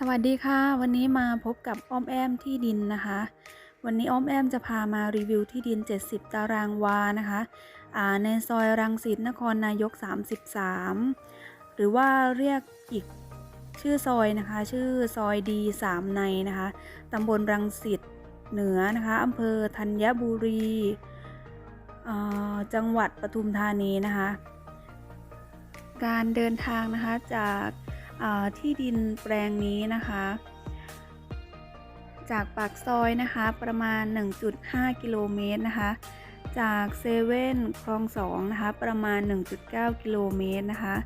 สวัสดีค่ะ วันนี้มาพบกับอ้อมแอมที่ดินนะคะ วันนี้อ้อมแอมจะพามารีวิวที่ดิน 70 ตารางวานะคะอ่าในซอยรังสิตนครนายก 33 หรือว่าเรียกอีกชื่อซอยนะคะ ชื่อซอยดีสามในนะคะตำบลรังสิตเหนือนะคะอำเภอธัญบุรีอ่าจังหวัดปทุมธานีนะคะ การเดินทางนะคะจาก ที่ดินแปลงนี้นะคะ จากปากซอยนะคะประมาณ 1.5 กิโลเมตรนะคะ จากเซเว่นคลองสองนะคะประมาณ 1.9 กิโลเมตรนะคะ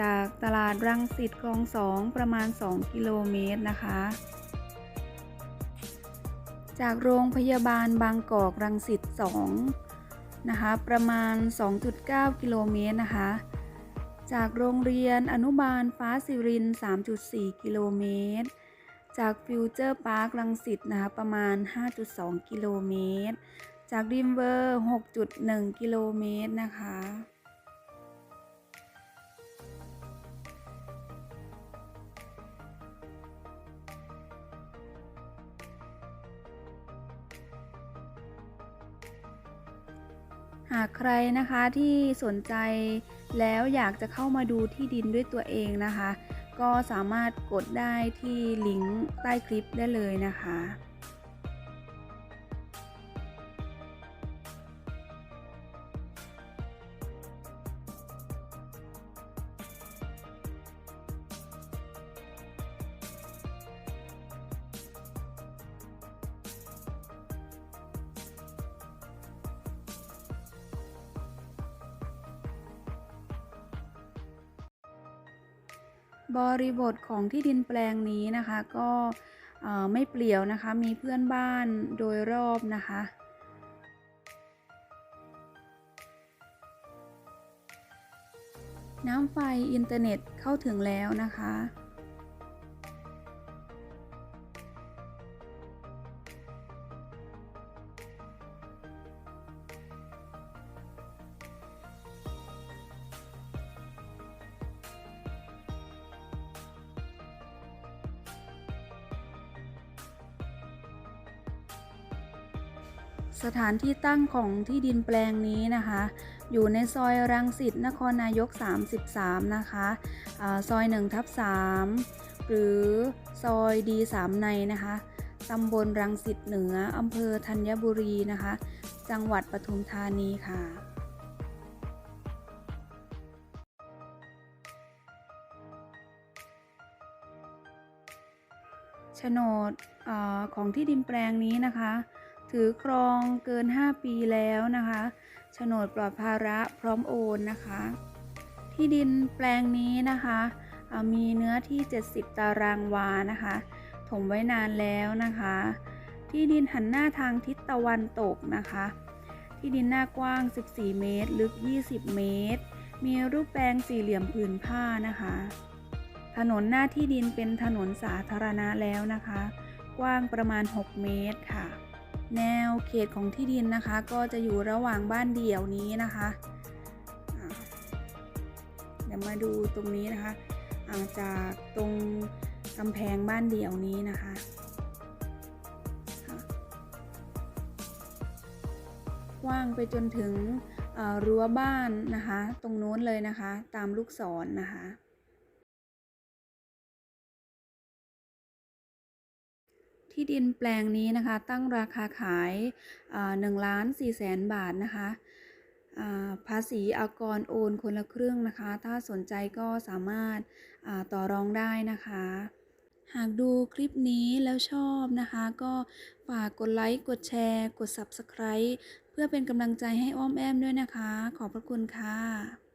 จากตลาดรังสิตคลองสองประมาณ 2 กิโลเมตรนะคะ จากโรงพยาบาลบางกอกรังสิต2นะคะประมาณ 2.9 กิโลเมตรนะคะ จากโรงเรียนอนุบาลฟ้าสิริน 3.4 กิโลเมตร จากฟิวเจอร์พาร์คลังสิตนะคะประมาณ 5.2 กิโลเมตร จากริมเวอร์ 6.1 กิโลเมตรนะคะ หากใครนะคะที่สนใจแล้วอยากจะเข้ามาดูที่ดินด้วยตัวเองนะคะ ก็สามารถกดได้ที่ลิงก์ใต้คลิปได้เลยนะคะ บริบทของที่ดินแปลงนี้นะคะก็ไม่เปลี่ยวนะคะ มีเพื่อนบ้านโดยรอบนะคะ น้ำไฟอินเทอร์เน็ตเข้าถึงแล้วนะคะ สถานที่ตั้งของที่ดินแปลงนี้นะคะ อยู่ในซอยรังสิตนครนายก 33 นะคะอาซอย1ทับ3หรือซอยดี3ในนะคะตำบลรังสิตเหนืออำเภอธัญบุรีนะคะ จังหวัดปทุมธานีค่ะโฉนดอของที่ดินแปลงนี้นะคะ ถือครองเกิน 5 ปีแล้วนะคะโฉนดปลอดภาระพร้อมโอนนะคะ ที่ดินแปลงนี้นะคะมีเนื้อที่ 70 ตารางวานะคะ ถมไว้นานแล้วนะคะ ที่ดินหันหน้าทางทิศตะวันตกนะคะ ที่ดินหน้ากว้าง 14 เมตร ลึก 20 เมตร มีรูปแปลงสี่เหลี่ยมผืนผ้านะคะ ถนนหน้าที่ดินเป็นถนนสาธารณะแล้วนะคะ กว้างประมาณ 6 เมตรค่ะ แนวเขตของที่ดินนะคะ ก็จะอยู่ระหว่างบ้านเดี่ยวนี้นะคะเดี๋ยวมาดูตรงนี้นะคะาจากตรงกำแพงบ้านเดี่ยวนี้นะคะกว้างไปจนถึงรั้วบ้านนะคะ ตรงโน้นเลยนะคะ ตามลูกศรนนะคะ ที่ดินแปลงนี้นะคะ ตั้งราคาขายหนึ่งล้านสี่แสนบาทนะคะภาษีอากรโอนคนละครึ่งนะคะ ถ้าสนใจก็สามารถต่อรองได้นะคะ หากดูคลิปนี้แล้วชอบนะคะ ก็ฝากกดไลค์กดแชร์ กด Subscribe เพื่อเป็นกำลังใจให้อ้อมแอมด้วยนะคะ ขอบพระคุณค่ะ